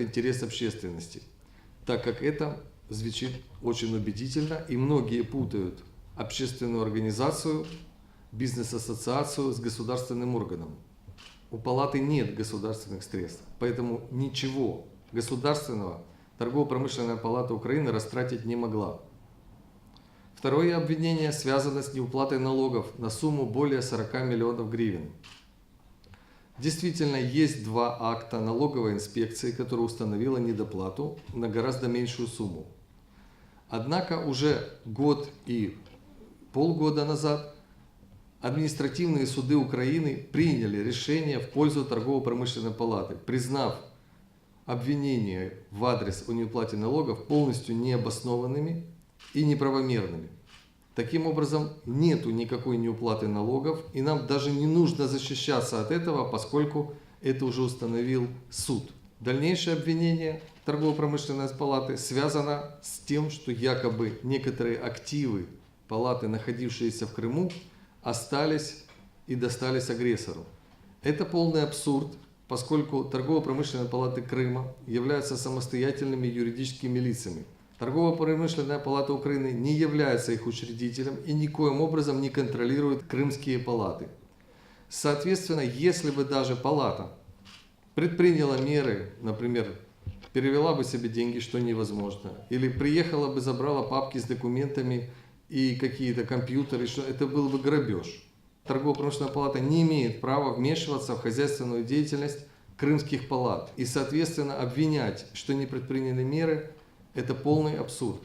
интерес общественности, так как это звучит очень убедительно, и многие путают общественную организацию, бизнес-ассоциацию с государственным органом. У палаты нет государственных средств, поэтому ничего государственного торгово-промышленная палата Украины растратить не могла. Второе обвинение связано с неуплатой налогов на сумму более 40 миллионов гривен. Действительно, есть два акта налоговой инспекции, которая установила недоплату на гораздо меньшую сумму. Однако уже год и полгода назад административные суды Украины приняли решение в пользу торгово-промышленной палаты, признав обвинения в адрес о неуплате налогов полностью необоснованными и неправомерными. Таким образом, нету никакой неуплаты налогов, и нам даже не нужно защищаться от этого, поскольку это уже установил суд. Дальнейшее обвинение торгово-промышленной палаты связано с тем, что якобы некоторые активы палаты, находившиеся в Крыму, остались и достались агрессору. Это полный абсурд, поскольку торгово-промышленные палаты Крыма являются самостоятельными юридическими лицами. Торгово-промышленная палата Украины не является их учредителем и никоим образом не контролирует крымские палаты. Соответственно, если бы даже палата предприняла меры, например, перевела бы себе деньги, что невозможно, или приехала бы, забрала папки с документами и какие-то компьютеры, что это был бы грабеж. Торгово-промышленная палата не имеет права вмешиваться в хозяйственную деятельность крымских палат и, соответственно, обвинять, что не предприняли меры, это полный абсурд.